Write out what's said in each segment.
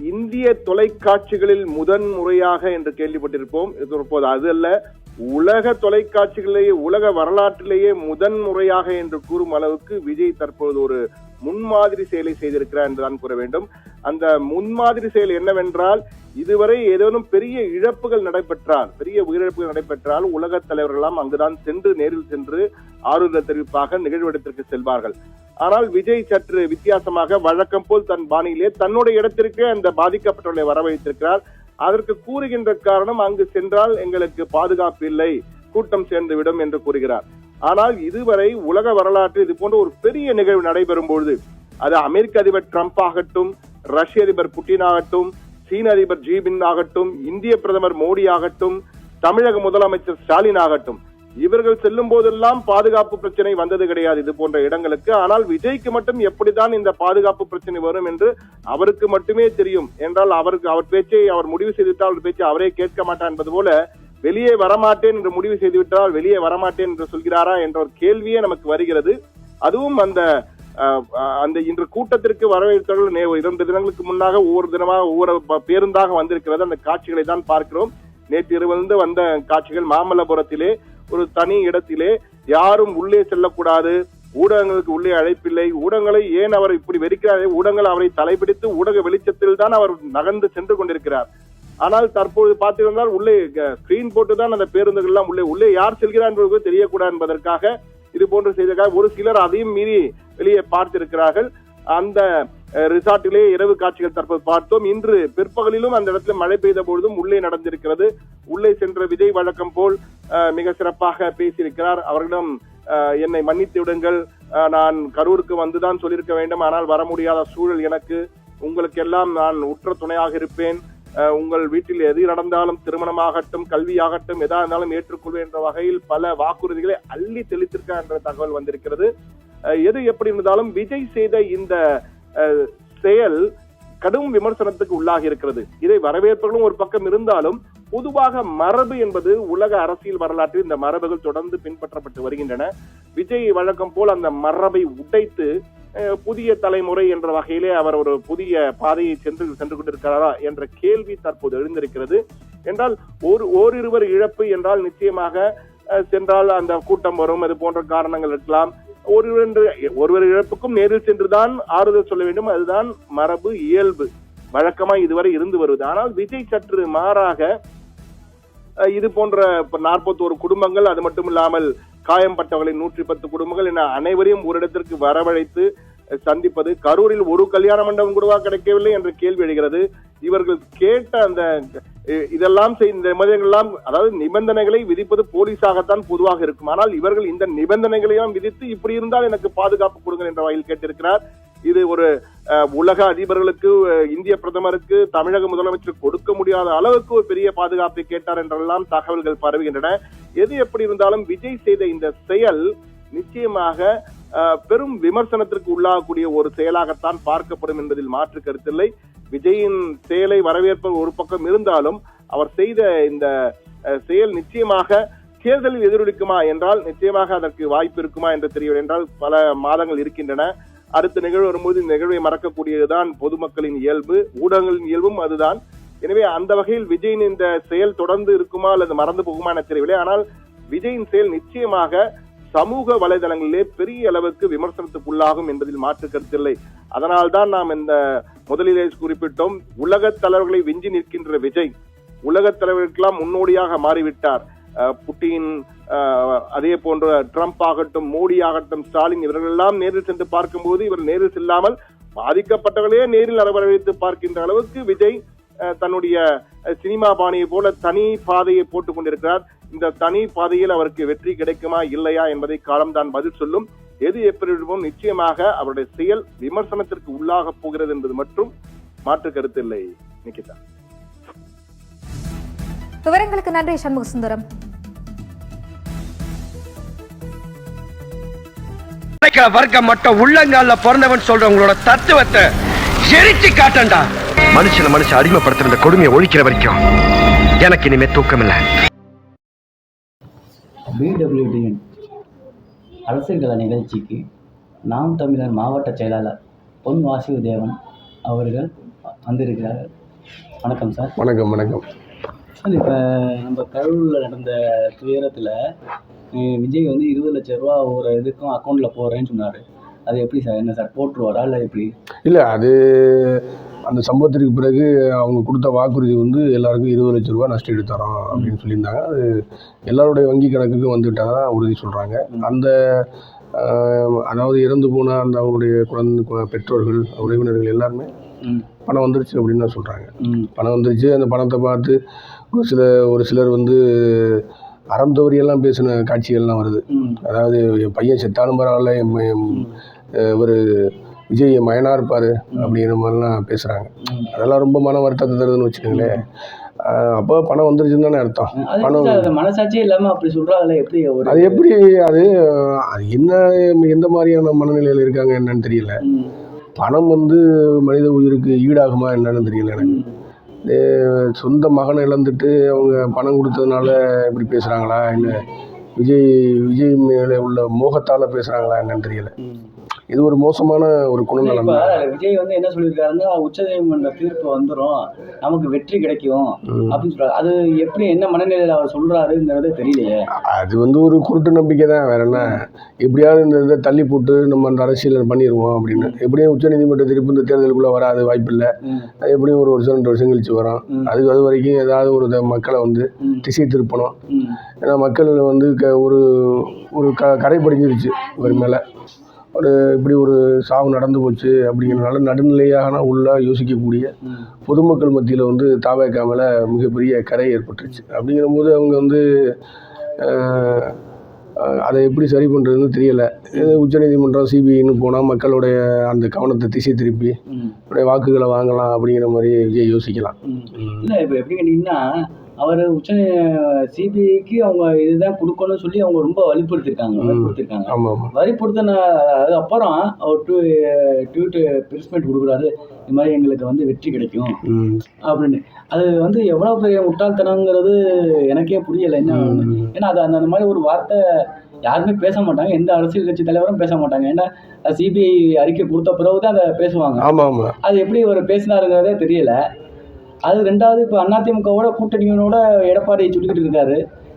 இந்திய தொலைக்காட்சிகளில் முதன் முறையாக என்று கேள்விப்பட்டிருப்போம். தற்போது அது அல்ல உலக தொலைக்காட்சிகளிலேயே உலக வரலாற்றிலேயே முதன் முறையாக என்று கூறும் அளவுக்கு விஜய் தற்போது ஒரு முன்மாதிரி செயலை செய்திருக்கிறார் என்றுதான் கூற வேண்டும். அந்த முன்மாதிரி செயல் என்னவென்றால் இதுவரை ஏதேனும் பெரிய இழப்புகள் நடைபெற்றால் பெரிய உயிரிழப்புகள் நடைபெற்றால் உலக தலைவர்களெல்லாம் அங்குதான் சென்று நேரில் சென்று ஆறுதல் தெரிவிப்பாக நிகழ்விடத்திற்கு செல்வார்கள். ஆனால் விஜய் சற்று வித்தியாசமாக வழக்கம் போல் தன் பாணியிலே தன்னுடைய இடத்திற்கு அந்த பாதிக்கப்பட்டவர்களை வரவழைத்திருக்கிறார். அதற்கு கூறுகின்ற காரணம் அங்கு சென்றால் எங்களுக்கு பாதுகாப்பு இல்லை கூட்டம் சேர்ந்து விடும் என்று கூறுகிறார். ஆனால் இதுவரை உலக வரலாற்றில் இது போன்ற ஒரு பெரிய நிகழ்வு நடைபெறும் பொழுது அது அமெரிக்க அதிபர் ட்ரம்ப் ஆகட்டும் ரஷ்ய அதிபர் புட்டின் ஆகட்டும் சீன அதிபர் ஜீபின் ஆகட்டும் இந்திய பிரதமர் மோடி ஆகட்டும் தமிழக முதலமைச்சர் ஸ்டாலின் ஆகட்டும். இவர்கள் செல்லும் போதெல்லாம் பாதுகாப்பு பிரச்சனை வந்தது கிடையாது இது போன்ற இடங்களுக்கு. ஆனால் விஜய்க்கு மட்டும் எப்படிதான் இந்த பாதுகாப்பு பிரச்சனை வரும் என்று அவருக்கு மட்டுமே தெரியும். என்றால் அவருக்கு அவர் பேச்சை அவர் முடிவு செய்துவிட்டால் அவர் பேச்சை அவரே கேட்க மாட்டார் என்பது போல வெளியே வரமாட்டேன் என்று முடிவு செய்துவிட்டால் வெளியே வரமாட்டேன் என்று சொல்கிறாரா என்ற ஒரு கேள்வியே நமக்கு வருகிறது. அதுவும் அந்த அந்த இன்று கூட்டத்திற்கு வரவேற்பவர்கள் இரண்டு தினங்களுக்கு முன்னாக ஒவ்வொரு தினமாக ஒவ்வொரு பேருந்தாக வந்திருக்கிறது. அந்த காட்சிகளை தான் பார்க்கிறோம். நேற்று இரவு வந்த காட்சிகள் மாமல்லபுரத்திலே ஒரு தனி இடத்திலே யாரும் உள்ளே செல்லக்கூடாது. ஊடகங்களுக்கு உள்ளே அழைப்பில்லை. ஊடகங்களை ஏன் அவர் இப்படி வெறுக்கிறாரே? ஊடகங்கள் அவரை தலைப்பிடித்து ஊடக வெளிச்சத்தில் தான் அவர் நகர்ந்து சென்று கொண்டிருக்கிறார். ஆனால் தற்போது பார்த்திருந்தால் உள்ளே ஸ்கிரீன் போட்டுதான் அந்த பேருந்துகள் எல்லாம் உள்ளே உள்ளே யார் செல்கிறார் என்பது தெரியக்கூடாது என்பதற்காக இது போன்று செய்ததாக ஒரு சிலர் அதையும் மீறி வெளியே பார்த்திருக்கிறார்கள். அந்த ரிசார்ட்டிலே இரவு காட்சிகள் தற்போது பார்த்தோம். இன்று பிற்பகலிலும் அந்த இடத்துல மழை பெய்த பொழுதும் உள்ளே நடந்திருக்கிறது. உள்ளே சென்ற விஜய் வழக்கம் போல் மிக சிறப்பாக பேசியிருக்கிறார். அவர்களிடம் என்னை மன்னித்து விடுங்கள். நான் கரூருக்கு வந்துதான் சொல்லியிருக்க வேண்டும். ஆனால் வர முடியாத சூழல் எனக்கு. உங்களுக்கு எல்லாம் நான் உற்ற துணையாக இருப்பேன். உங்கள் வீட்டில் எது நடந்தாலும் திருமணமாகட்டும் கல்வியாகட்டும் எதா இருந்தாலும் ஏற்றுக்கொள்வேன் என்ற வகையில் பல வாக்குறுதிகளை அள்ளி தெளித்திருக்க என்ற தகவல் வந்திருக்கிறது. எது எப்படி இருந்தாலும் விஜய் செய்த இந்த செயல் கடும் விமர்சனத்துக்கு உள்ளாகி இருக்கிறது. இதை வரவேற்பவர்களும் ஒரு பக்கம் இருந்தாலும் பொதுவாக மரபு என்பது உலக அரசியல் வரலாற்றில் இந்த மரபுகள் தொடர்ந்து பின்பற்றப்பட்டு வருகின்றன. விஜய் வழக்கம் போல் அந்த மரபை உடைத்து புதிய தலைமுறை என்ற வகையிலே அவர் ஒரு புதிய பாதையை சென்று சென்று கொண்டிருக்கிறாரா என்ற கேள்வி தற்போது எழுந்திருக்கிறது. என்றால் ஒரு ஓரிருவர் இழப்பு என்றால் நிச்சயமாக சென்றால் அந்த கூட்டம் வரும் அது போன்ற காரணங்கள் இருக்கலாம். ஒருவர் ஒருவர் இழப்புக்கும் நேரில் சென்றுதான் ஆறுதல் சொல்ல வேண்டும். அதுதான் மரபு இயல்பு. வழக்கமா இதுவரை இருந்து வருவது ஆனால் விஜய் சற்று மாறாக இது போன்ற நாற்பத்தோரு குடும்பங்கள் அது மட்டும் இல்லாமல் காயம்பட்டவர்களின் நூற்றி பத்து குடும்பங்கள் என அனைவரையும் ஒரு இடத்திற்கு வரவழைத்து சந்திப்பது கரூரில் ஒரு கல்யாண மண்டபம் கூடவா கிடைக்கவில்லை என்ற கேள்வி எழுகிறது. இவர்கள் கேட்ட அந்த இதெல்லாம் செய்- இந்த அதாவது நிபந்தனைகளை விதிப்பது போலீஸாகத்தான் பொதுவாக இருக்கும். ஆனால் இவர்கள் இந்த நிபந்தனைகளையும் விதித்து இப்படி இருந்தால் எனக்கு பாதுகாப்பு கொடுங்கள் என்ற வகையில் கேட்டிருக்கிறார். இது ஒரு உலக அதிபர்களுக்கு இந்திய பிரதமருக்கு தமிழக முதலமைச்சர் கொடுக்க முடியாத அளவுக்கு ஒரு பெரிய பாதுகாப்பை கேட்டார் என்றெல்லாம் தகவல்கள் பரவுகின்றன. எது எப்படி இருந்தாலும் விஜய் செய்த இந்த செயல் நிச்சயமாக பெரும் விமர்சனத்திற்கு உள்ளாகக்கூடிய ஒரு செயலாகத்தான் பார்க்கப்படும் என்பதில் மாற்று கருத்தில்லை. விஜயின் செயலை வரவேற்பது ஒரு பக்கம் இருந்தாலும் அவர் செய்த இந்த செயல் நிச்சயமாக தேர்தலில் எதிரொலிக்குமா என்றால் நிச்சயமாக அதற்கு வாய்ப்பு இருக்குமா என்று தெரியவில்லை என்றால் பல மாதங்கள் இருக்கின்றன. அடுத்த நிகழ்வு வரும்போது இந்த நிகழ்வை மறக்கக்கூடியதுதான் பொதுமக்களின் இயல்பு ஊடகங்களின் இயல்பும் அதுதான். எனவே அந்த வகையில் விஜயின் இந்த செயல் தொடர்ந்து இருக்குமா அல்லது மறந்து போகுமா என தெரியவில்லை. ஆனால் விஜயின் செயல் நிச்சயமாக சமூக வலைதளங்களிலே பெரிய அளவுக்கு விமர்சனத்துக்கு உள்ளாகும் என்பதில் மாற்று கருத்தில்லை அதனால்தான் நாம் இந்த முதலிலே குறிப்பிட்டோம் உலக தலைவர்களை விஞ்சி நிற்கின்ற விஜய் உலக தலைவர்களுக்கெல்லாம் முன்னோடியாக மாறிவிட்டார். புட்டின் அதே போன்ற ட்ரம்ப் ஆகட்டும் மோடி ஆகட்டும் ஸ்டாலின் இவர்களெல்லாம் நேரில் சென்று பார்க்கும்போது இவர் நேரில் செல்லாமல் பாதிக்கப்பட்டவர்களே நேரில் வரவழைத்து பார்க்கின்ற அளவுக்கு விஜய் தன்னுடைய சினிமா பாணியை போல தனி பாதையை போட்டுக் கொண்டிருக்கிறார். இந்த தனி பாதையில் அவருக்கு வெற்றி கிடைக்குமா இல்லையா என்பதை காலம்தான் பதில் சொல்லும். எது எப்படி நிச்சயமாக அவருடைய செயல் விமர்சனத்திற்கு உள்ளாக போகிறது என்பது மட்டும் மாற்று கருத்து இல்லை நிக்கிதா. விவரங்களுக்கு நன்றி சண்முக சுந்தரம். வர்க்கம் மட்டும் உள்ளங்கால பிறந்தவன் சொல்றவங்களோட தத்துவத்தை எரிச்சு காட்டண்டா. மனுஷன மனுஷன் அடிமைப்படுத்துற இந்த கொடுமையை ஒழிக்கிற வரைக்கும் எனக்கு இனிமே தூக்கம் இல்லை பிடபிள்யூடியின் அரசியல் நிகழ்ச்சிக்கு நாம் தமிழர் மாவட்ட செயலாளர் பொன் வாசுதேவன் அவர்கள் வந்திருக்கிறார். வணக்கம் சார். வணக்கம் வணக்கம். சார் இப்போ நம்ம கரூரில் நடந்த துயரத்தில் விஜய் வந்து இருபது லட்ச ரூபா ஒரு இதுக்கும் அக்கௌண்ட்டில் போடுறேன்னு சொன்னார். அது எப்படி சார்? என்ன சார் போட்டுருவாரா இல்லை எப்படி? இல்லை அது அந்த சம்பவத்திற்கு பிறகு அவங்க கொடுத்த வாக்குறுதி வந்து எல்லாருக்கும் இருபது லட்ச ரூபா நஷ்டம் தரோம் அப்படின்னு சொல்லியிருந்தாங்க. அது எல்லாருடைய வங்கி கணக்குக்கும் வந்துவிட்டதா உறுதி சொல்கிறாங்க அந்த அதாவது இறந்து போன அந்த அவங்களுடைய குழந்தை பெற்றோர்கள் உறவினர்கள் எல்லாருமே பணம் வந்துருச்சு அப்படின்னு தான் சொல்கிறாங்க பணம் வந்துருச்சு. அந்த பணத்தை பார்த்து ஒரு சில ஒரு சிலர் வந்து அறம் தவறியெல்லாம் பேசின காட்சிகள்லாம் வருது. அதாவது என் பையன் செத்தாலும் பரவாயில்ல என் இவர் விஜய் என் மயனா இருப்பார் அப்படிங்கிற மாதிரிலாம் பேசுகிறாங்க. அதெல்லாம் ரொம்ப மன வருத்தத்தை தருதுன்னு வச்சுக்கோங்களேன். அப்போ பணம் வந்துருச்சுன்னு தானே அர்த்தம். பணம் மனசாட்சியே இல்லாமல் அப்படி சொல்கிறாங்கல்ல எப்படி அது எப்படி அது அது என்ன எந்த மாதிரியான மனநிலையில் இருக்காங்க என்னன்னு தெரியல. பணம் வந்து மனித உயிருக்கு ஈடாகுமா என்னன்னு தெரியல எனக்கு. சொந்த மகனை இழந்துட்டு அவங்க பணம் கொடுத்ததுனால இப்படி பேசுகிறாங்களா இல்லை விஜய் விஜய் மேலே உள்ள மோகத்தால் பேசுகிறாங்களா என்னன்னு தெரியல. இது ஒரு மோசமான ஒரு குணநலம் விஜய் வந்து என்ன சொல்லியிருக்காருன்னா உச்சநீதிமன்ற தீர்ப்பு வந்துரும் நமக்கு வெற்றி கிடைக்கும். அப்படின்னு சொல்றாரு. அது எப்படி என்ன மனநிலையில அவர் சொல்றாருங்கிறதே தெரியலையே. அது வந்து ஒரு குருட்டு நம்பிக்கை தான் வேற என்ன? எப்படியாவது இந்த இதை தள்ளி போட்டு நம்ம அந்த அரசியல் பண்ணிடுவோம் அப்படின்னு. எப்படியும் உச்சநீதிமன்ற தீர்ப்பு இந்த தேர்தலுக்குள்ளே வராது வாய்ப்பில்லை ம், அது எப்படியும் ஒரு வருஷம் ரெண்டு வருஷம் கழிச்சு வரும். அதுக்கு அது வரைக்கும் ஏதாவது ஒரு மக்களை வந்து திசை திருப்பணும். ஏன்னா மக்கள் வந்து க ஒரு ஒரு க கரை படிஞ்சிருச்சு இவர் மேலே. ஒரு இப்படி ஒரு சாவு நடந்து போச்சு அப்படிங்கிறனால நடுநிலையான உள்ள யோசிக்கக்கூடிய பொதுமக்கள் மத்தியில் வந்து தாவேக்கா மேலே மிகப்பெரிய கரை ஏற்பட்டுருச்சு. அப்படிங்கிறபோது அவங்க வந்து அதை எப்படி சரி பண்ணுறதுன்னு தெரியலை. உச்சநீதிமன்றம் சிபிஐன்னு போனால் மக்களுடைய அந்த கவனத்தை திசை திருப்பி வாக்குகளை வாங்கலாம் அப்படிங்கிற மாதிரி விஜய் யோசிக்கலாம். இல்ல இப்ப எப்படி கேட்டீங்கன்னா அவர் உச்ச சிபிஐக்கு அவங்க இதுதான் கொடுக்கணும்னு சொல்லி அவங்க ரொம்ப ஆமாம் ஆமாம் வலியுறுத்தின அதுக்கப்புறம் அவர் டூ ட்வீட் பிரிஸ்மெண்ட் கொடுக்குறாரு இது மாதிரி எங்களுக்கு வந்து வெற்றி கிடைக்கும். அப்படின்னு. அது வந்து எவ்வளோ பெரிய முட்டாள்தனங்கிறது எனக்கே புரியலை என்ன. ஏன்னா அது அந்த மாதிரி ஒரு வார்த்தை யாருமே பேச மாட்டாங்க எந்த அரசியல் கட்சி தலைவரும் பேச மாட்டாங்க. ஏன்னா சிபிஐ அறிக்கை கொடுத்த பிறகு தான் அதை பேசுவாங்க. அது எப்படி அவர் பேசினாருங்கிறதே தெரியல. அது ரெண்டாவது இப்போ அதிமுகவோட கூட்டணியோட எடப்பாடி சொல்லிக்கிட்டு இருக்காரு.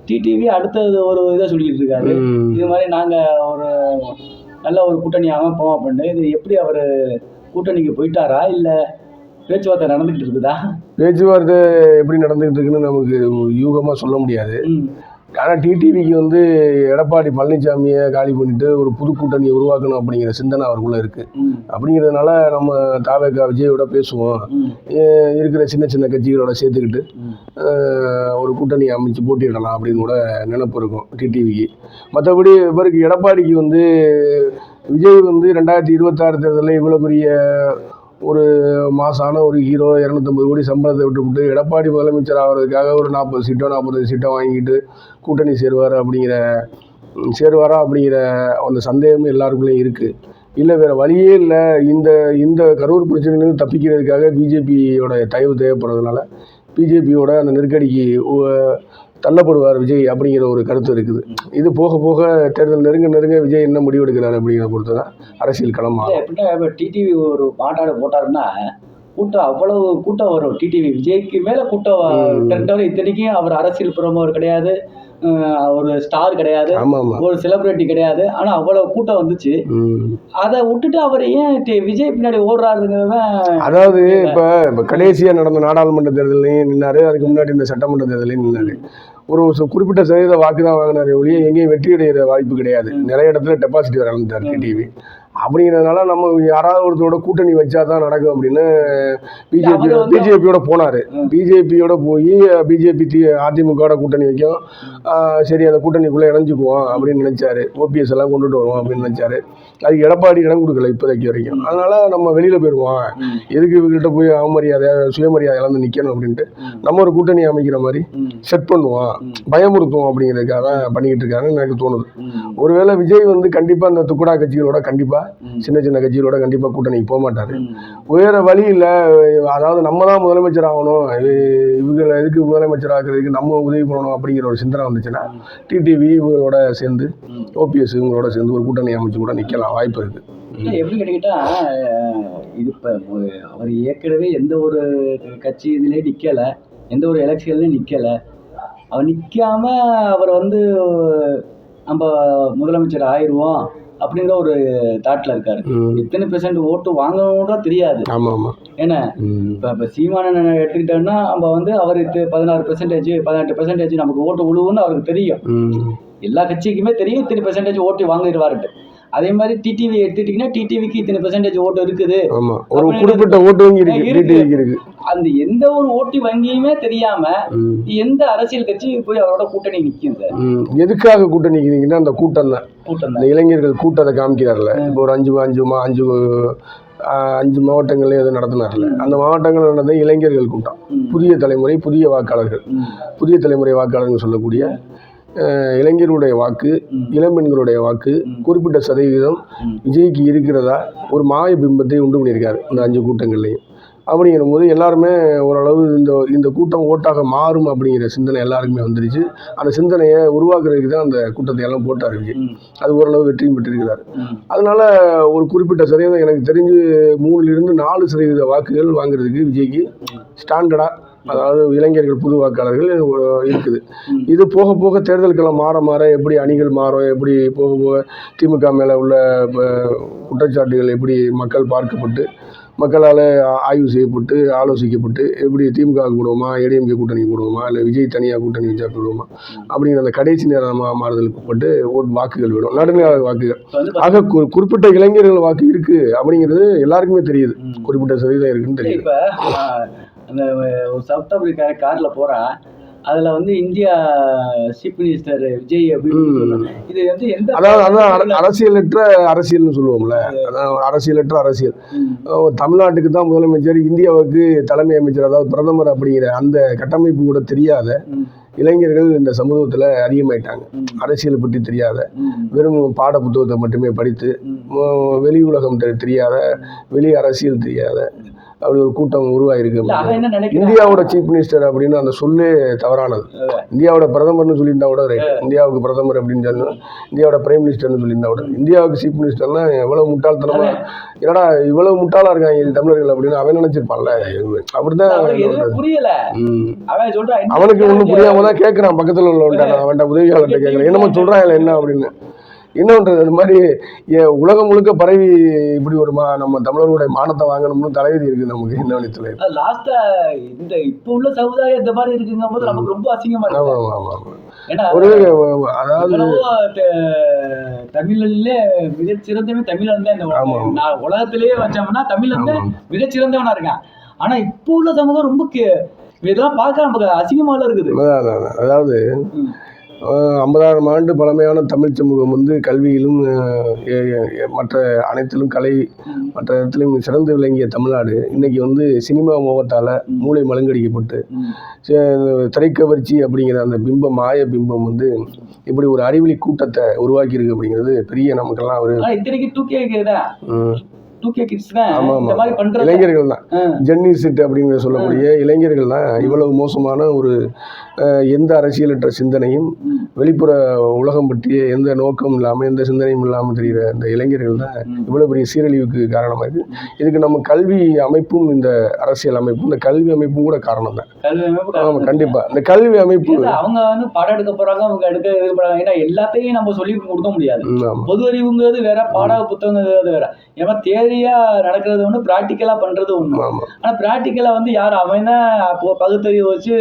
டிடிவி அடுத்தது ஒரு இதை சொல்லிக்கிட்டு இருக்காரு. இது மாதிரி நாங்கள் ஒரு நல்ல ஒரு கூட்டணி அமைப்போம் அப்படின்னு. இது எப்படி அவர் கூட்டணிக்கு போயிட்டாரா? இல்லை பேச்சுவார்த்தை நடந்துக்கிட்டு இருக்குதா? பேச்சுவார்த்தை எப்படி நடந்துகிட்டு இருக்குன்னு நமக்கு யூகமாக சொல்ல முடியாது. ஆனால் டிடிவிக்கு வந்து எடப்பாடி பழனிசாமியை காலி பண்ணிட்டு ஒரு புது கூட்டணியை உருவாக்கணும் அப்படிங்கிற சிந்தனை அவருக்குள்ள இருக்கு. ம். அப்படிங்கிறதுனால நம்ம தாவேக்கா விஜயோட பேசுவோம். இருக்கிற சின்ன சின்ன கட்சிகளோட சேர்த்துக்கிட்டு ஒரு கூட்டணி அமைச்சு போட்டியிடலாம் அப்படின்னு கூட நினப்பு இருக்கும் டிடிவிக்கு மற்றபடி இவருக்கு எடப்பாடிக்கு வந்து விஜய் வந்து ரெண்டாயிரத்தி இருபத்தாறு தேர்தலில் இவ்வளோ பெரிய ஒரு மாசான ஒரு ஹீரோ இரநூத்தம்பது கோடி சம்பளத்தை விட்டுவிட்டு எடப்பாடி முதலமைச்சர் ஆகிறதுக்காக ஒரு நாற்பது சீட்டோ நாற்பது சீட்டோ வாங்கிட்டு கூட்டணி சேருவார் அப்படிங்கிற சேருவாரா அப்படிங்கிற அந்த சந்தேகமும் எல்லாருக்குள்ளேயும் இருக்குது இல்லை வேறு வழியே இல்லை. இந்த இந்த கரூர் பிரச்சனையிலேருந்து தப்பிக்கிறதுக்காக பிஜேபியோட தயவு தேவைப்படுறதுனால பிஜேபியோட அந்த நெருக்கடிக்கு தள்ளப்படுவார் விஜய் அப்படிங்கிற ஒரு கருத்து இருக்குது. இது போக போக தேர்தல் நெருங்க நெருங்க விஜய் என்ன முடிவு எடுக்கிறார் அப்படிங்கிற பொறுத்து தான் அரசியல் களம் எப்படின்னா டிடிவி ஒரு மாநாடு போட்டாருன்னா கூட்டம் அவ்வளவு கூட்டம் வரும். டிடிவி விஜய்க்கு மேலே கூட்டம் ம். ரெண்டவரை இத்தனைக்கும் அவர் அரசியல் பிரமுகர் கிடையாது. ஒரு ஸ்டார் கிடையாது. ஒரு செலிபிரிட்டி கிடையாது. ஆனால் அவ்வளவு கூட்டம் வந்துச்சு. அதை விட்டுட்டு அவர் ஏன் விஜய் பின்னாடி ஓடுறாருங்கிறது அதாவது இப்போ இப்போ கடைசியாக நடந்த நாடாளுமன்ற தேர்தலையும் நின்னாரு. அதுக்கு முன்னாடி இந்த சட்டமன்ற தேர்தலையும் நின்னாரு. ஒரு குறிப்பிட்ட சதவீத வாக்கு தான் வாங்கினாரு ஒழிய எங்கேயும் வெற்றி அடைகிற வாய்ப்பு கிடையாது. நிறைய இடத்துல டெபாசிட் வர இழந்துட்டார் டிடிவி அப்படிங்கிறதுனால நம்ம யாராவது ஒருத்தரோட கூட்டணி வச்சா தான் நடக்கும் அப்படின்னு பிஜேபி பிஜேபியோட போனார். பிஜேபியோட போய் பிஜேபி தி அதிமுகவோட கூட்டணி வைக்கும். சரி அந்த கூட்டணிக்குள்ளே இணைஞ்சுக்குவோம் அப்படின்னு நினைச்சாரு. ஓபிஎஸ் எல்லாம் கொண்டுட்டு வருவோம் அப்படின்னு நினைச்சாரு. அதுக்கு எடப்பாடி இடம் கொடுக்கல இப்போதைக்கு வரைக்கும். அதனால நம்ம வெளியில் போயிடுவோம் எதுக்கு இவங்ககிட்ட போய் அவமரியாதை சுயமரியாதை இழந்து நிற்கணும் அப்படின்ட்டு. நம்ம ஒரு கூட்டணி அமைக்கிற மாதிரி செட் பண்ணுவோம். பயமுறுத்துவோம் அப்படிங்கிறதுக்காக தான் பண்ணிக்கிட்டு இருக்காருன்னு எனக்கு தோணுது. ஒருவேளை விஜய் வந்து கண்டிப்பாக அந்த துக்குடா கட்சிகளோட கண்டிப்பாக. சின்ன சின்ன கட்சிகளோட கண்டிப்பாக கூட்டணிக்கு போக மாட்டார். வேற வழி இல்லை அதாவது நம்ம தான் முதலமைச்சர் ஆகணும் இ- இவங்களை எதுக்கு முதலமைச்சர் ஆக்குறதுக்கு நம்ம உதவி பண்ணணும் அப்படிங்கிற ஒரு சிந்தனை வந்துச்சுன்னா டிடிவி இவங்களோட சேர்ந்து. ஓபிஎஸ் இவங்களோட சேர்ந்து ஒரு கூட்டணி அமைச்சு கூட நிற்கலாம் வாய்ப்பு இருக்கு. இல்ல எப்படி கேட்டீங்கன்னா இது இப்போ அவர் ஏற்கனவே எந்த ஒரு கட்சி இதுலேயே நிற்கல எந்த ஒரு எலெக்ஷன்லையும் நிற்கல அவர் நிற்காம அவர் வந்து நம்ம முதலமைச்சர் ஆயிடுவோம். அப்படிங்கிற ஒரு தாட்டில் இருக்காரு. எத்தனை பெர்சன்ட் ஓட்டு வாங்கணும் கூட தெரியாது ஆமாம் ஏன்னா. இப்போ இப்போ சீமானன் எடுத்துக்கிட்டோம்னா நம்ம வந்து அவர் பதினாறு பெர்சன்டேஜ் பதினெட்டு பெர்சன்டேஜ் நமக்கு ஓட்டு விழுவுன்னு அவருக்கு தெரியும். எல்லா கட்சிக்குமே தெரியும் இத்தனை பெர்சன்டேஜ் ஓட்டு வாங்கிடுவாருட்டு அதே மாதிரி டிடிவி எடுத்துக்கிட்டிங்கன்னா டிடிவிக்கு இத்தனை பெர்சன்டேஜ் ஓட்டு இருக்குது. ஆமா. ஒரு குறிப்பிட்ட ஓட்டு வங்கி இருக்கு. டிடிவிக்கு இருக்கு. அந்த எந்த ஒரு ஓட்டு வங்கியுமே தெரியாம. எந்த அரசியல் கட்சி போய் அவரோட கூட்டணி நிக்கும் சார். எதுக்காக கூட்டணி நிற்கிறீங்கன்னா அந்த கூட்டம் தான். கூட்டம் இந்த இளைஞர்கள் கூட்டத்தை காமிக்கிறார்ல. இப்போ ஒரு அஞ்சு அஞ்சு மா அஞ்சு அஞ்சு மாவட்டங்கள்ல எதுவும் நடத்தினார்ல. அந்த மாவட்டங்கள் நடந்த இளைஞர்கள் கூட்டம். புதிய தலைமுறை புதிய வாக்காளர்கள். புதிய தலைமுறை வாக்காளர்கள் சொல்லக்கூடிய இளைஞர்களுடைய வாக்கு இளம் இளம்பெண்களுடைய வாக்கு குறிப்பிட்ட சதவீதம் விஜய்க்கு இருக்கிறதா? ஒரு மாய பிம்பத்தை உண்டு பண்ணியிருக்காரு இந்த அஞ்சு கூட்டங்கள்லையும். அப்படிங்கிற போது எல்லாருமே ஓரளவு இந்த இந்த கூட்டம் ஓட்டாக மாறும் அப்படிங்கிற சிந்தனை எல்லாருக்குமே வந்துருச்சு. அந்த சிந்தனையை உருவாக்குறதுக்கு தான் அந்த கூட்டத்தை எல்லாம் போட்டார் விஜய். அது ஓரளவு வெற்றியும் பெற்றிருக்கிறார். அதனால ஒரு குறிப்பிட்ட சதவீதம் எனக்கு தெரிஞ்சு மூணுலேருந்து நாலு சதவீத வாக்குகள் வாங்குறதுக்கு விஜய்க்கு ஸ்டாண்டர்டாக அதாவது இளைஞர்கள் புது வாக்காளர்கள் இருக்குது. இது போக போக தேர்தல்களம் மாற மாற எப்படி அணிகள் மாறும் எப்படி போக போக திமுக மேலே உள்ள குற்றச்சாட்டுகள் எப்படி மக்கள் பார்க்கப்பட்டு மக்களால் ஆய்வு செய்யப்பட்டு ஆலோசிக்கப்பட்டு எப்படி திமுக போடுவோமா ஏடிஎம்கே கூட்டணி போடுவோமா இல்லை விஜய் தனியாக கூட்டணி வச்சா போடுவோமா அப்படிங்கிற அந்த கடைசி நேரமாக மாறுதலுக்கு உட்பட்டு ஓட் வாக்குகள் விடும் நடுநிலை வாக்குகள். ஆக குறி- குறிப்பிட்ட இளைஞர்கள் வாக்கு இருக்கு அப்படிங்கிறது எல்லாருக்குமே தெரியுது. குறிப்பிட்ட சதவீதம் இருக்குன்னு தெரியுது. அந்த ஒரு சவுத் ஆப்பிரிக்கா கார்ல போறேன் அதுல வந்து இந்தியா சீஃப் மினிஸ்டர் விஜய் அப்படின்னு. இது வந்து எந்த அதாவது அதான் அர- அரசியலற்ற அரசியல்னு சொல்லுவோம்ல அரசியலற்ற அரசியல் தமிழ்நாட்டுக்கு தான் முதலமைச்சர் இந்தியாவுக்கு தலைமை அமைச்சர் அதாவது பிரதமர் அப்படிங்கிற அந்த கட்டமைப்பு கூட தெரியாத. இளைஞர்கள் இந்த சமூகத்தில் அதிகமாயிட்டாங்க. அரசியலை பற்றி தெரியாத. வெறும் பாட புத்தகத்தை மட்டுமே படித்து வெளி உலகம் தெரியாத வெளி அரசியல் தெரியாத அப்படி ஒரு கூட்டம் உருவாயிருக்கு இந்தியாவோட சீஃப் மினிஸ்டர் அப்படின்னு அந்த சொல்லே தவறானது. இந்தியாவோட பிரதமர்னு சொல்லியிருந்தா கூட ரைட் இந்தியாவுக்கு பிரதமர் அப்படின்னு சொன்னா இந்தியாவோட பிரைம் மினிஸ்டர்னு சொல்லியிருந்தா கூட. இந்தியாவுக்கு சீஃப் மினிஸ்டர்னா எவ்வளவு முட்டாள்தனமா என்னடா இவ்வளவு முட்டாளா இருக்காங்க தமிழர்கள் அப்படின்னு அவன் நினைச்சிருப்பான்ல. அப்படிதான் அவனுக்கு சொல்றான் ஒன்றும் புரியாம தான் கேட்குறான் பக்கத்தில் உள்ளவன்ட்ட. அவன்கிட்ட உதவியாளர்கிட்ட கேட்குறேன் என்னமோ சொல்கிறான் இல்லை என்ன? அப்படின்னு. என்ன பண்ணுறது அது மாதிரி உலகம் முழுக்க பரவி இப்படி ஒரு மா நம்ம தமிழர்களுடைய மானத்தை வாங்கணும்னு தலைவிதி இருக்குது நமக்கு என்ன வழித்துல லாஸ்டா இந்த இப்ப உள்ள சமுதாயம் இந்த மாதிரி இருக்குங்கும் போது நமக்கு ரொம்ப அசிங்கமா இருக்கு. ஆமாம் ஆமாம் ஏன்னா ஒரு அதாவது தமிழ்ல மிகச்சிறந்தவன் தமிழன் தான் இந்த ஆமா. உலகத்திலேயே வச்சோம்னா தமிழன் தான். மிகச்சிறந்தவனா இருக்கான். ஆனா இப்போ உள்ள சமூகம் ரொம்ப இதெல்லாம் பார்க்க நமக்கு அசிங்கமால இருக்குது. அதாவது ஐம்பதாயிரம் ஆண்டு பழமையான தமிழ் சமூகம் வந்து கல்வியிலும் மற்ற அனைத்திலும் கலை. மற்ற இடத்திலும் சிறந்து விளங்கிய தமிழ்நாடு இன்னைக்கு வந்து சினிமா மோகத்தால் மூளை மழுங்கடிக்கப்பட்டு திரைக்கவர்ச்சி அப்படிங்கிற அந்த பிம்பம் மாய பிம்பம் வந்து இப்படி ஒரு அறிவிலி கூட்டத்தை உருவாக்கியிருக்கு அப்படிங்கிறது பெரிய நமக்கெல்லாம் ஒரு டூ கே கிட்ஸ் தான் இந்த. மாதிரி இளைஞர்கள் தான். ஜென்னி சிட் அப்படிங்கிற சொல்லக்கூடிய இளைஞர்கள் தான் இவ்வளவு மோசமான ஒரு எந்த அரசியலற்ற சிந்தனையும். வெளிப்புற உலகம் பற்றிய எந்த நோக்கம் இல்லாமல் எந்த சிந்தனையும் இல்லாமல் தெரிகிற இந்த இளைஞர்கள் தான். இவ்வளோ பெரிய சீரழிவுக்கு காரணமாக இருக்குது இதுக்கு நம்ம கல்வி அமைப்பும் இந்த அரசியல் அமைப்பும் இந்த கல்வி அமைப்பும் கூட காரணம் தான். ஆமாம் கண்டிப்பாக இந்த கல்வி அமைப்பு அவங்க வந்து படம் எடுக்க போறாங்க அவங்க எடுக்க இது பண்றாங்க. ஏன்னா எல்லாத்தையும் நம்ம சொல்லி கொடுக்க முடியாது. பொது அறிவுங்கிறது வேற பாட புத்தகங்கிறது வேற. ஏன்னா தியரியா நடக்கிறது ஒண்ணு ப்ராக்டிக்கலா பண்றது ஒண்ணு. ஆமாம் ஆனா ப்ராக்டிக்கலா வந்து யார் அவன் தான் பகுத்தறிவு வச்சு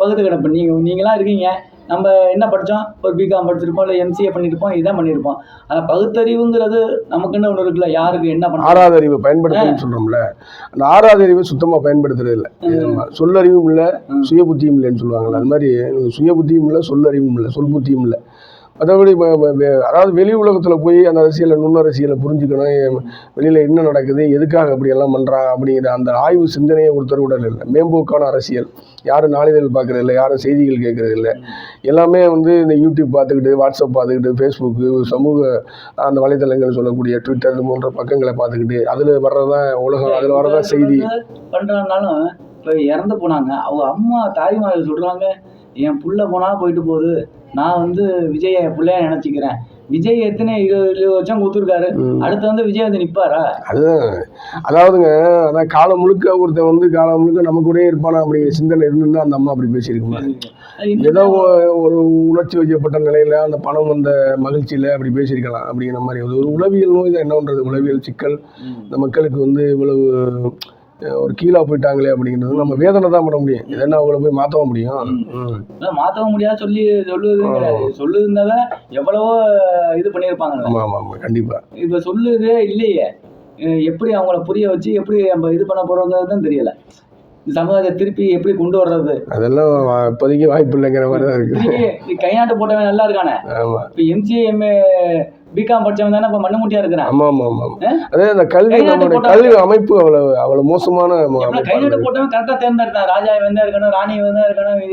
பகுத்து கிடப்பு நீங்க நீங்களாம் இருக்கீங்க. நம்ம என்ன படித்தோம் ஒரு பிகாம் படிச்சிருப்போம் இல்லை எம்சிஏ பண்ணியிருப்போம் இதான் பண்ணியிருப்போம் ஆனால் பகுத்தறிவுங்கிறது நமக்குன்னு ஒன்று இருக்குல்ல யாருக்கு என்ன பண்ண ஆறாவது அறிவை பயன்படுத்தணும்னு சொல்றோம்ல. அந்த ஆறாவது அறிவை சுத்தமா பயன்படுத்துறது இல்லை. சொல்லறிவும் இல்லை. சுய புத்தியும் இல்லைன்னு சொல்லுவாங்கல்ல. அது மாதிரி சுய புத்தியும் இல்லை சொல்லறிவும் இல்லை சொல் புத்தியும் இல்லை. மற்றபடி அதாவது வெளி உலகத்தில் போய் அந்த அரசியலை நுண் அரசியலை புரிஞ்சுக்கணும். வெளியில் என்ன நடக்குது எதுக்காக அப்படி எல்லாம் பண்ணுறான் அப்படிங்கிற அந்த ஆய்வு சிந்தனையை ஒருத்தர் உடல் இல்லை. மேம்போக்கான அரசியல். யாரும் நாளிதழ் பார்க்கறது இல்லை யாரும் செய்திகள் கேட்கறது இல்லை எல்லாமே வந்து இந்த யூடியூப் பார்த்துக்கிட்டு வாட்ஸ்அப் பார்த்துக்கிட்டு ஃபேஸ்புக்கு சமூக அந்த வலைத்தளங்கள் சொல்லக்கூடிய ட்விட்டர் போன்ற பக்கங்களை பார்த்துக்கிட்டு அதில் வர்றதான் உலகம் அதில் வர்றதான் செய்தி. பண்றதுனாலும் இப்போ இறந்து போனாங்க. அவங்க அம்மா தாய்மார்கள் சொல்றாங்க என் புள்ள போனா போயிட்டு போகுது. நான் வந்து விஜய பிள்ளைய நினைச்சுக்கிறேன். விஜய் எத்தனை இருபது இருபது வருஷம் கொடுத்துருக்காரு. அடுத்து வந்து விஜய் வந்து நிப்பாரா? அதுதான் அதாவதுங்க அதான் காலம் முழுக்க ஒருத்தன் வந்து காலம் முழுக்க நம்ம கூடயே இருப்பானா அப்படிங்கிற சிந்தனை இருந்திருந்தா அந்த அம்மா அப்படி பேசியிருக்குமா அது என்ன ஏதோ ஒரு உணர்ச்சி வச்சப்பட்ட நிலையில அந்த பணம் வந்த மகிழ்ச்சியில அப்படி பேசியிருக்கலாம் அப்படிங்கிற மாதிரி. ஒரு உளவியல் நோய் தான். என்ன பண்றது? உளவியல் சிக்கல். இந்த மக்களுக்கு வந்து இவ்வளவு ஒரு கீழா போயிட்டாங்களே அப்படிங்கிறது நம்ம வேதனை தான் பண்ண முடியும். இதெல்லாம் அவங்கள போய் மாற்றவும் முடியும்? ம். அதான் மாத்தவும் முடியாது சொல்லி சொல்லுவதும் கிடையாது. சொல்லுதுனால எவ்வளவோ இது பண்ணியிருப்பாங்க ஆமா ஆமா ஆமா. கண்டிப்பா. இப்ப சொல்லுதே இல்லையே. எப்படி அவங்கள புரிய வச்சு எப்படி நம்ம இது பண்ண போறோங்கிறது தான் தெரியல. சமுதாயத்தை திருப்பி எப்படி கொண்டு வர்றது? அதெல்லாம் இப்போதைக்கு வாய்ப்பு இல்லைங்கிற மாதிரி தான் இருக்கு. கைநாட்டு போட்டவன் நல்லா இருக்கானே. இப்ப எம்சிஏ எம்ஏ பிகாம் படிச்சவன் தானே இப்ப மண்ணுமுட்டியா இருக்கிறான். ஆமா ஆமா ஆமா. அதே அந்த கல்வி நம்மளுடைய கல்வி அமைப்பு அவ்வளவு அவ்வளவு மோசமான கைநாட்டு. போட்டவன் கரெக்டா தேர்ந்தெடுத்தான். ராஜா தான் இருக்கணும் ராணி தான் இருக்கணும்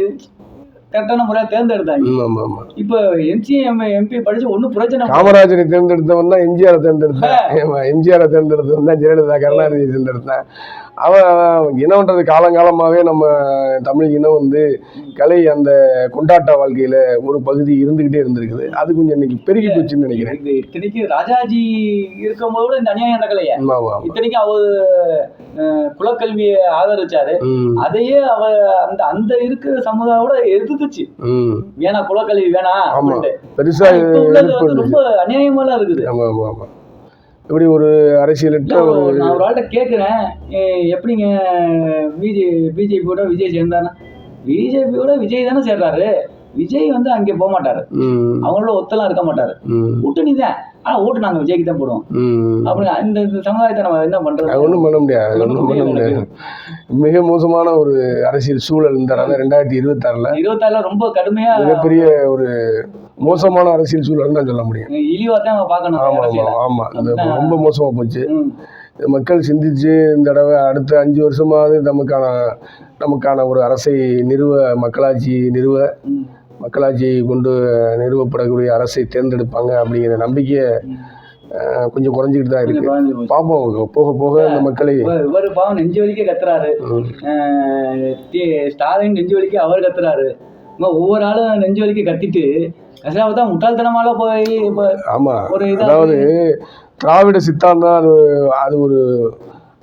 கரெக்டான முறையா தேர்ந்தெடுத்தாங்க ம், ஆமா ஆமா. இப்ப எம்சிஏ எம்ஏ எம்பி படிச்சு ஒன்னும் பிரச்சனை. காமராஜரை தேர்ந்தெடுத்தவன் தான் எம்ஜிஆரை தேர்ந்தெடுத்தான். எம்ஜிஆரை தேர்ந்தெடுத்தவன் தான் ஜெயலலிதா கருணாநிதியை தேர்ந்தெடுத்தான். அவன் பண்றது காலங்காலமாவே நம்ம தமிழ் இனம் வந்து கலை அந்த கொண்டாட்ட வாழ்க்கையில ஒரு பகுதி இருந்துகிட்டே இருந்திருக்குது. அது கொஞ்சம் இன்னைக்கு பெருகி போச்சுன்னு நினைக்கிறேன். இது இத்தனைக்கு ராஜாஜி இருக்கும்போது இந்த அநியாயம் நடக்கலையே. இத்தனைக்கும் அவர் குலக்கல்வியை ஆதரிச்சாரு. அதையே அவ அந்த அந்த இருக்கிற சமுதாயோட எதிர்த்துச்சு. வேணா குலக்கல்வி வேணாம். பெருசா ரொம்ப அநியாயமாலாம் இருக்குது. ஆமா ஆமா ஆமா. இப்படி ஒரு அரசியலற்ற ஒரு நான் ஒரு ஆள்கிட்ட கேட்குறேன் எப்படிங்க பிஜே பிஜேபியோட விஜய் சேர்ந்தானா பிஜேபியோட விஜய் தானே சேர்றாரு விஜய் வந்து அங்கே போக மாட்டாரு. அவங்களோட ஒத்தெல்லாம் இருக்க மாட்டாரு. கூட்டணி தான் ஆனா ஓட்டு நாங்க விஜய்க்கு தான் போடுவோம். அப்படி இந்த சமுதாயத்தை நம்ம என்ன பண்றது? ஒன்றும் பண்ண முடியாது. ஒன்றும் பண்ண முடியாது. மிக மோசமான ஒரு அரசியல் சூழல் இந்த ரெண்டாயிரத்தி இருபத்தாறில். இருபத்தாறுல ரொம்ப கடுமையா மிகப்பெரிய ஒரு மோசமான அரசியல் சூழல் தான் சொல்ல முடியும். இழிவா தான் பார்க்கணும் ஆமா ஆமா. ஆமா அது ரொம்ப மோசமா போச்சு. மக்கள் சிந்திச்சு இந்த தடவை அடுத்த அஞ்சு வருஷமாவது நமக்கான நமக்கான ஒரு அரசை நிறுவ மக்களாட்சி நிறுவ. ம். மக்களாட்சி கொண்டு நிறுவப்படக்கூடிய அரசை தேர்ந்தெடுப்பாங்க அப்படிங்கிற நம்பிக்கையை கொஞ்சம் குறைஞ்சிக்கிட்டு தான் இருக்கு. பார்ப்போம் போக போக இந்த மக்களை இவர் பாவம் நெஞ்சு வலிக்க கத்துறாரு. ஸ்டாலின் நெஞ்சு வலிக்க அவர் கத்துறாரு. ஒவ்வொரு ஆளும் நெஞ்சு வலிக்க கத்திட்டு கடைசியாக பார்த்தா முட்டாள்தனமால போய் ஆமா. அதாவது திராவிட சித்தாந்தம் அது அது ஒரு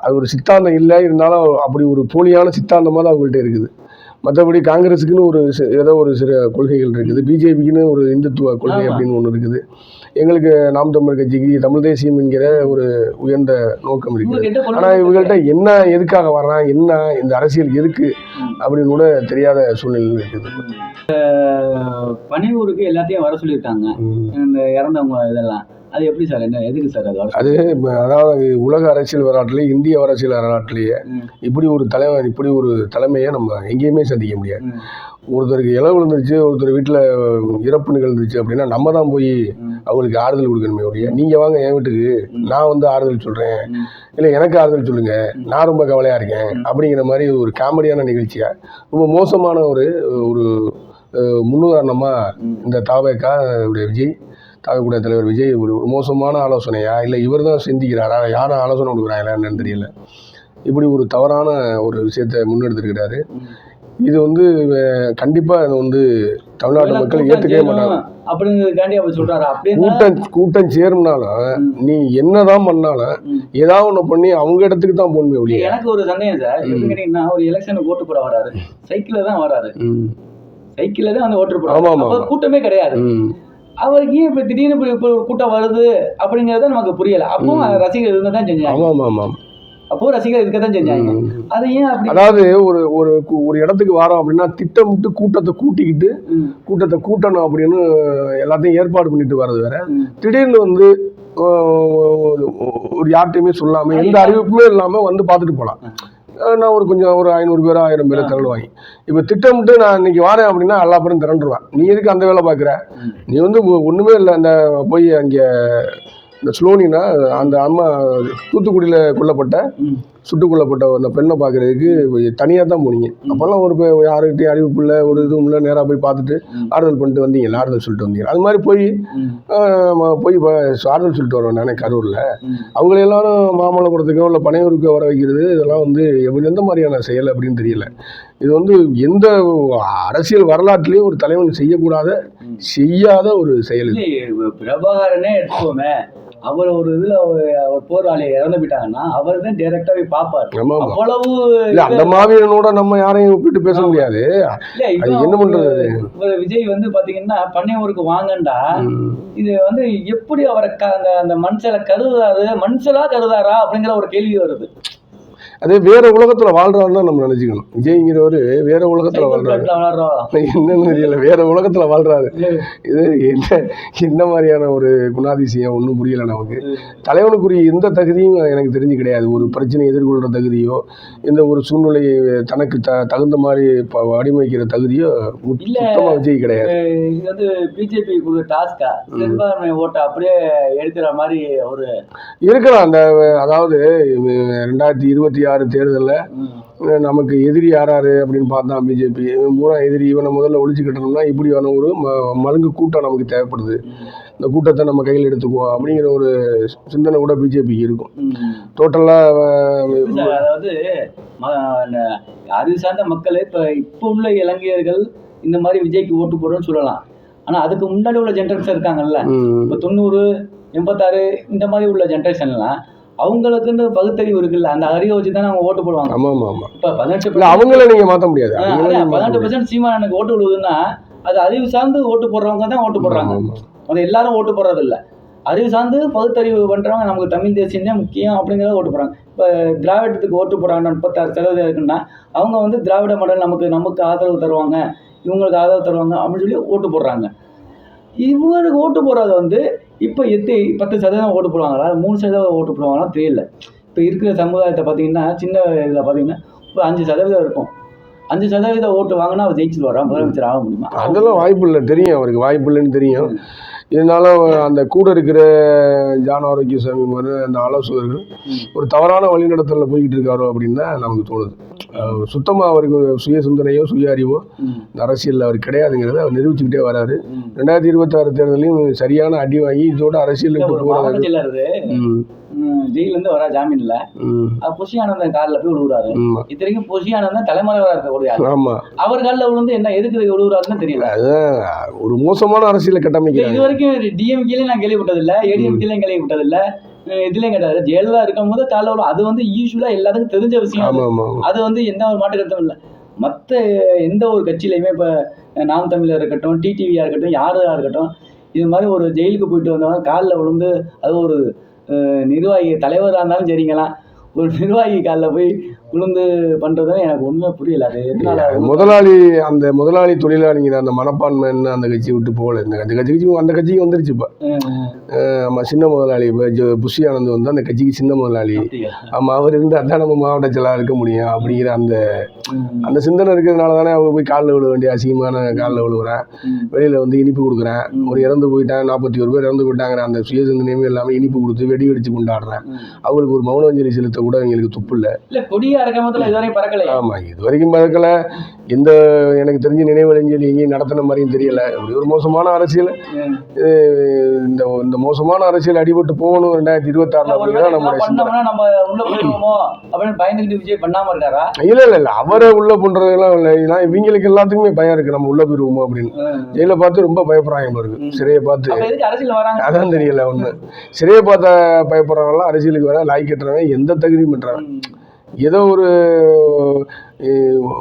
அது ஒரு சித்தாந்தம் இல்லை இருந்தாலும் அப்படி ஒரு போலியான சித்தாந்தமாக தான் அவங்கள்ட்ட இருக்குது. மற்றபடி காங்கிரஸுக்குன்னு ஒரு ஏதோ ஒரு சில கொள்கைகள் இருக்குது. பிஜேபிக்குன்னு ஒரு இந்துத்துவ கொள்கை. அப்படின்னு ஒன்று இருக்குது. எங்களுக்கு நாம் தமிழர் கட்சிக்கு தமிழ் தேசியம் என்கிற ஒரு உயர்ந்த நோக்கம் இருக்குது. ஆனால் இவங்கள்ட்ட என்ன எதுக்காக வர்றான் என்ன இந்த அரசியல் எதுக்கு. அப்படின்னு கூட தெரியாத சூழ்நிலை இருக்குது. பணியூருக்கு எல்லாத்தையும் வர சொல்லியிருக்காங்க. இந்த இறந்தவங்க இதெல்லாம். அது எப்படி சார் என்ன எதுக்கு சார் அது அது அதாவது உலக அரசியல் வரலாற்றிலே இந்திய அரசியல் வரலாற்றிலேயே. இப்படி ஒரு தலைவர் இப்படி ஒரு தலைமையை நம்ம எங்கேயுமே சந்திக்க முடியாது. ஒருத்தருக்கு இளவு விழுந்துருச்சு ஒருத்தர் வீட்டில் இறப்பு நிகழ்ந்துருச்சு அப்படின்னா நம்ம தான் போய். அவங்களுக்கு ஆறுதல் கொடுக்கணுமே ஒழிய நீங்கள் வாங்க என் வீட்டுக்கு. நான் வந்து ஆறுதல் சொல்கிறேன். இல்லை எனக்கு ஆறுதல் சொல்லுங்க நான் ரொம்ப கவலையாக இருக்கேன் அப்படிங்கிற மாதிரி ஒரு காமெடியான நிகழ்ச்சியாக ரொம்ப மோசமான ஒரு ஒரு முன்னுதாரணமாக. இந்த தாவேக்கா விஜய் தாவேக்குடைய தலைவர் விஜய் ஒரு மோசமான ஆலோசனையா? இல்லை இவர் தான் சிந்திக்கிறாரா? யாரும் ஆலோசனை கொடுக்குறாங்களா என்னன்னு தெரியல. இப்படி ஒரு தவறான ஒரு விஷயத்தை முன்னெடுத்திருக்கிறாரு. இது வந்து அஹ், கண்டிப்பா அதை வந்து தமிழ்நாட்டு மக்கள் ஏற்றுக்கவே மாட்டாங்க. அப்படிங்கிறதுக்காண்டி அவர் சொல்றாரு. அப்படின்னா கூட்டம் கூட்டம் சேரும்னாலும். நீ என்னதான் பண்ணாலும் ம். ஏதாவது ஒன்று பண்ணி அவங்க இடத்துக்கு தான் போகணுமே ஒழிய. எனக்கு ஒரு சந்தேகம் சார். எப்படி கேட்டீங்கன்னா ஒரு எலெக்ஷனுக்கு ஓட்டு போட வராரு. சைக்கிள்ல தான் வராரு. சைக்கிள்ல தான் வந்து ஓட்டு ஆமா, போடுறாரு ஆமா, அப்ப ஆமா. கூட்டமே கிடையாது. அவருக்கு ஏன் இப்ப திடீர்னு இப்ப இப்ப ஒரு கூட்டம் வருது அப்படிங்கறத நமக்கு புரியல. அப்போ ம். ரசிகர் இருக்க தான் செஞ்சாங்க. ஆமா ஆமா ஆமா அப்போ ரசிகர் இருக்க தான் செஞ்சாங்க. அதை ஏன் அப்படி? அதாவது ஒரு ஒரு ஒரு இடத்துக்கு வரோம் அப்படின்னா திட்டமிட்டு கூட்டத்தை கூட்டிக்கிட்டு கூட்டத்தை கூட்டணும் அப்படின்னு எல்லாத்தையும் ஏற்பாடு பண்ணிட்டு வர்றது வேற. திடீர்னு வந்து ஒரு- யார்கிட்டயுமே சொல்லாம எந்த அறிவிப்புமே இல்லாம வந்து பார்த்துட்டு போகலாம். நான் ஒரு கொஞ்சம் ஒரு ஐநூறு பேரோ ஆயிரம் பேரோ திரளுவாங்க. இப்போ திட்டமிட்டு நான் இன்னைக்கு வரேன் அப்படின்னா எல்லா பேரும் திரண்டுருவேன். நீ எதுக்கு அந்த வேலை பார்க்குற. நீ வந்து ஒ- ஒண்ணுமே இல்லை அந்த போய் அங்கே இந்த ஸ்லோனினா அந்த அம்மா தூத்துக்குடியில் கொல்லப்பட்ட ம். சுட்டுக் கொல்லப்பட்ட அந்த பெண்ணை பார்க்கறதுக்கு தனியாக தான் போனீங்க அப்போல்லாம் ஒரு யாருக்கிட்டையும் அறிவிப்பு இல்லை ஒரு இதுவும் இல்லை நேராக போய் பார்த்துட்டு. ஆறுதல் பண்ணிட்டு வந்தீங்க ஆறுதல் சொல்லிட்டு வந்தீங்க அது மாதிரி போய் போய் ஆறுதல் சொல்லிட்டு வருவேன் நானே கரூரில். அவங்கள எல்லாரும் மாமல்லபுரத்துக்கோ இல்லை பனையூருக்கோ வர வைக்கிறது இதெல்லாம் வந்து எப்படி எந்த மாதிரியான செயல் அப்படின்னு தெரியல இது வந்து எந்த அரசியல் வரலாற்றுலேயும் ஒரு தலைவன் செய்யக்கூடாத. செய்யாத ஒரு செயல் பிரபாகரனே எடுத்துக்கோமே அவர் ஒரு இதுல அவர் போராளி இறந்து போயிட்டாங்கன்னா அவர் தான் டைரக்டா போய் பார்ப்பார். அவ்வளவு இல்ல அந்த மாவீரனோட நம்ம யாரையும் ஒப்பிட்டு பேச முடியாது. என்ன பண்றது? விஜய் வந்து பாத்தீங்கன்னா பண்ணையூருக்கு வாங்கண்டா. இது வந்து எப்படி அவரை அந்த மனுஷனை கருதாரு மனுஷனா கருதாரா அப்படிங்கிற ஒரு கேள்வி வருது. அது வேற உலகத்துல வாழ்றாருன்னு நம்ம நினைச்சுக்கணும். விஜய்ங்கிறவரு வேற உலகத்துல வாழ்றாரு. என்னன்னு தெரியல வேற உலகத்துல வாழ்றாரு. இது என்ன என்ன மாதிரியான ஒரு குணாதிசயம்? ஒன்றும் புரியல நமக்கு. தலைவனுக்குரிய எந்த தகுதியும் எனக்கு தெரிஞ்சு கிடையாது. ஒரு பிரச்சனை எதிர்கொள்கிற தகுதியோ இந்த ஒரு சூழ்நிலையை தனக்கு த தகுந்த மாதிரி வடிவமைக்கிற தகுதியோ மு- இல்ல. சுத்தமா விஜய் கிடையாது. இது வந்து பிஜேபி கொடுத்த டாஸ்கா சிறுபான்மை ஓட்டை அப்படியே எடுக்கிற மாதிரி ஒரு இருக்கலாம். அந்த அதாவது ரெண்டாயிரத்தி இருபத்தி ஆறு தேர்தலில்? நமக்கு எதிரி யாராரு அப்படின்னு பார்த்தா பிஜேபி பூரா எதிரி இவனை முதல்ல ஒழிச்சு கட்டணும்னா இப்படியான ஒரு ம மலுங்கு கூட்டம் நமக்கு தேவைப்படுது. இந்த கூட்டத்தை நம்ம கையில் எடுத்துக்குவோம் அப்படிங்கிற ஒரு சிந்தனை கூட பிஜேபிக்கு இருக்கும். டோட்டலாக அதாவது அறிவு சார்ந்த மக்கள் இப்ப இப்போ உள்ள இளைஞர்கள் இந்த மாதிரி விஜய்க்கு ஓட்டு போடுறோம்னு சொல்லலாம். ஆனா அதுக்கு முன்னாடி உள்ள ஜென்ரேஷன் இருக்காங்கல்ல. இப்போ தொண்ணூறு எண்பத்தாறு இந்த மாதிரி உள்ள ஜென்ரேஷன்லாம் அவங்களுக்குன்னு பகுத்தறிவு இருக்குல்ல அந்த அறிவை வச்சு தானே அவங்க ஓட்டு போடுவாங்க. ஆமாம் ஆமாம் ஆமாம் இப்போ பதினெட்டு அவங்கள நீங்கள் மாற்ற முடியாது. நீங்க பதினெட்டு. பர்சன்ட் சீமானனுக்கு ஓட்டு விழுவுதுன்னா அது அறிவு சார்ந்து ஓட்டு போடுறவங்க தான் ஓட்டு போடுறாங்க. ஆமா, ஆமா. அது எல்லாரும் ஓட்டு போடுறது இல்ல அறிவு சார்ந்து பகுத்தறிவு பண்றவங்க நமக்கு தமிழ் தேசியம் தான் முக்கியம் அப்படிங்கிறத ஓட்டு போடுறாங்க. இப்போ திராவிடத்துக்கு ஓட்டு போடுறாங்க முப்பத்தாறு சதவீதம் இருக்குன்னா அவங்க வந்து திராவிட மாடல் நமக்கு நமக்கு ஆதரவு தருவாங்க இவங்களுக்கு ஆதரவு தருவாங்க அப்படின்னு சொல்லி ஓட்டு போடுறாங்க. இவருக்கு ஓட்டு போடுறது வந்து இப்போ எட்டு பத்து சதவீதம் ஓட்டு போடுவாங்களா? மூணு சதவீதம் ஓட்டு போடுவாங்களா? தெரியல. இப்போ இருக்கிற சமுதாயத்தை பார்த்தீங்கன்னா சின்ன இதில் பார்த்தீங்கன்னா இப்போ அஞ்சு சதவீதம் இருக்கும். அஞ்சு சதவீதம் ஓட்டு வாங்கினா அவர் ஜெயிச்சிருவாரா? முதலமைச்சர் ஆக முடியுமா? அதெல்லாம் வாய்ப்பு இல்லை. தெரியும். அவருக்கு வாய்ப்பு இல்லைன்னு தெரியும். இருந்தாலும் அந்த கூட இருக்கிற ஜான் ஆரோக்கியசாமி மாதிரி அந்த ஆலோசகர்கள் ஒரு தவறான வழிநடத்தலில் போய்கிட்டு இருக்காரோ அப்படின்னு தான் நமக்கு தோணுது. சுத்தமாக அவருக்கு சுய சிந்தனையோ சுய அறிவோ அரசியலில் அவர் கிடையாதுங்கிறத அவர் நிரூபிச்சுக்கிட்டே வராரு. ரெண்டாயிரத்தி இருபத்தாறு தேர்தலையும் சரியான அடி வாங்கி இதோட அரசியலுக்கு செயலர் ஜெயிலேருந்து வரா ஜாமீன்ல. அது புஷி ஆனந்தன் காலில் போய் விழுவுறாரு இத்தனைக்கும் புஷி ஆனந்தன் தலைமறைவராக இருக்கக்கூடிய. ஆமாம் அவர் காலில் விழுந்து என்ன எதுக்கு விழுவுறாருன்னு தெரியல. ஒரு மோசமான அரசியலை கட்டமைக்கிறாங்க இது வரைக்கும் டிஎம்கேலையும் நான் கேள்விப்பட்டதில்ல ஏடிஎம்கேலையும் கேள்விப்பட்டதில்ல. இதுலயும் கிடையாது ஜெயலலிதா இருக்கும்போது காலைல விழும் அது வந்து யூஸ்வலா எல்லாத்துக்கும் தெரிஞ்ச விஷயம். அது. வந்து எந்த ஒரு மாற்று கருத்தும் இல்லை. மற்ற எந்த ஒரு கட்சியிலையுமே இப்போ நாம் தமிழர் இருக்கட்டும் டிடிவியாக இருக்கட்டும் யாராக இருக்கட்டும் இது மாதிரி ஒரு ஜெயிலுக்கு போயிட்டு வந்தவங்க காலில் விழுந்து அது ஒரு நிர்வாகி தலைவராக இருந்தாலும் சரிங்களாம். ஒரு நிர்வாகி காலில் போய் விழுந்து பண்ணுறது எனக்கு ஒன்றுமே புரியல. அது எதனால முதலாளி அந்த முதலாளி தொழிலாளிங்கிற அந்த மனப்பான்மை என்ன அந்த கட்சியை விட்டு போகல? இந்த அந்த கட்சிக்கு அந்த கட்சிக்கு வந்துருச்சு இப்போ. ஆமாம் சின்ன முதலாளி இப்போ புஷி ஆனந்த் வந்து அந்த கட்சிக்கு சின்ன முதலாளி? ஆமாம் அவர் இருந்தால் தான் நம்ம மாவட்ட செயலாளர் இருக்க முடியும் அப்படிங்கிற அந்த அந்த சிந்தனை இருக்கிறதுனால தானே அவங்க போய் காலில் விழ வேண்டிய அசிங்கமான காலில் விழுவுறேன். வெளியில் வந்து இனிப்பு கொடுக்குறேன். ஒரு இறந்து போயிட்டான் நாற்பத்தி ஒரு பேர் இறந்து போயிட்டாங்கிற அந்த சுய சிந்தனையுமே இல்லாமல் இனிப்பு கொடுத்து வெடி வெடிச்சு கொண்டாடுறேன். அவங்களுக்கு ஒரு மௌனாஞ்சலி செலுத்த கூட அவங்களுக்கு துப்பு இல்லை. இல்ல கொடியா அரக்கமத்துல இதுவரை பறக்கலையா? ஆமாம் இது வரைக்கும் பறக்கல. எந்த எனக்கு தெரிஞ்ச நினைவலைஞ்சல் எங்கேயும் நடத்தின மாதிரியும் தெரியல. இப்படி ஒரு மோசமான அரசியல். இந்த இந்த மோசமான அரசியல் அடிபட்டு போகணும் ரெண்டாயிரத்தி இருபத்தாறுல அப்படிங்கிறத நம்மளுடைய நம்ம உள்ள போயிருவோமோ அப்படின்னு பயந்துகிட்டு விஜய் பண்ணாம இருக்காரா? இல்ல இல்ல இல்ல. அவரை உள்ள பண்றதெல்லாம் இல்லை. ஏன்னா இவங்களுக்கு எல்லாத்துக்குமே பயம் இருக்கு. நம்ம உள்ள போயிருவோமோ அப்படின்னு. ஜெயில பார்த்து ரொம்ப பயப்படுறாங்க இருக்கு. சிறையை பார்த்து. அதான் தெரியல ஒண்ணு. சிறையை பார்த்த பயப்படுறவங்களாம் அரசியலுக்கு வர லாய் கட்டுறவன் எந்த தகுதியும் பண்றவன். ம். ஏதோ ஒரு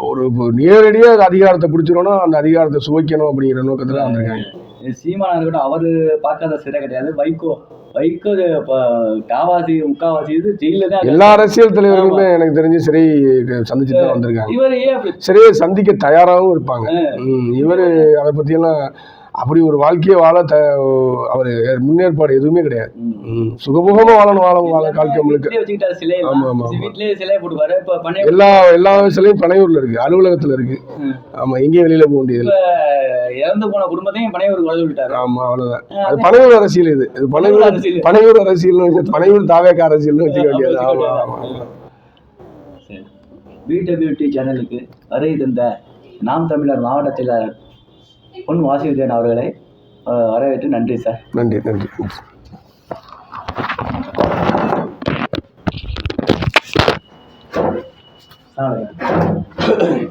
ஒரு நேரடியாக அதிகாரத்தை பிடிச்சிடணும் அந்த அதிகாரத்தை சுவைக்கணும் அப்படிங்கிற நோக்கத்துல வந்திருக்காங்க. சீமானா இருக்கட்டும் அவரு பார்க்காத சிறை கிடையாது. வைகோ. வைகோ காவாசி முக்காவாசி இது ஜெயில தான் எல்லா அரசியல் தலைவர்களுமே எனக்கு தெரிஞ்சு சிறை சந்திச்சுட்டு தான் வந்திருக்காங்க. இவர் ஏன் சிறையை சந்திக்க தயாராகவும் இருப்பாங்க. இவரு அதை பத்தியெல்லாம் அப்படி ஒரு வாழ்க்கையை வாழ த அவர் முன்னேற்பாடு எதுவுமே கிடையாது. ம். ம். சுகபோகமா வாழணும் வாழ வாழ வாழ்க்கை முழுக்க வீட்லயே வச்சுக்கிட்டாரு சிலை ஆமா, ஆமா, ஆமா. வீட்லயே சிலையை போட்டுப்பாரு இப்ப பண்ணை எல்லா எல்லா சிலையும் பனையூர்ல இருக்கு அலுவலகத்துல இருக்கு. ஆமா எங்கேயும் வெளியில போக முடியாது இறந்து போன குடும்பத்தையும் பனையூருக்கு வளர்த்து விட்டாரு ஆமா அவ்வளவுதான். அது பனையூர் அரசியல் இது. இது பனையூர் அரசியல். பனையூர் அரசியல்னு வச்சு பனையூர் தாவேக்க அரசியல்னு வச்சுக்க வேண்டியது. ஆமா ஆமா. சரி. பிடபிள்யூடி சேனலுக்கு வருகை தந்த நாம் தமிழர் மாவட்ட செயலாளர் பொன் வாசிவிஜயன் அவர்களை வரவேற்று நன்றி சார். நன்றி நன்றி. சார்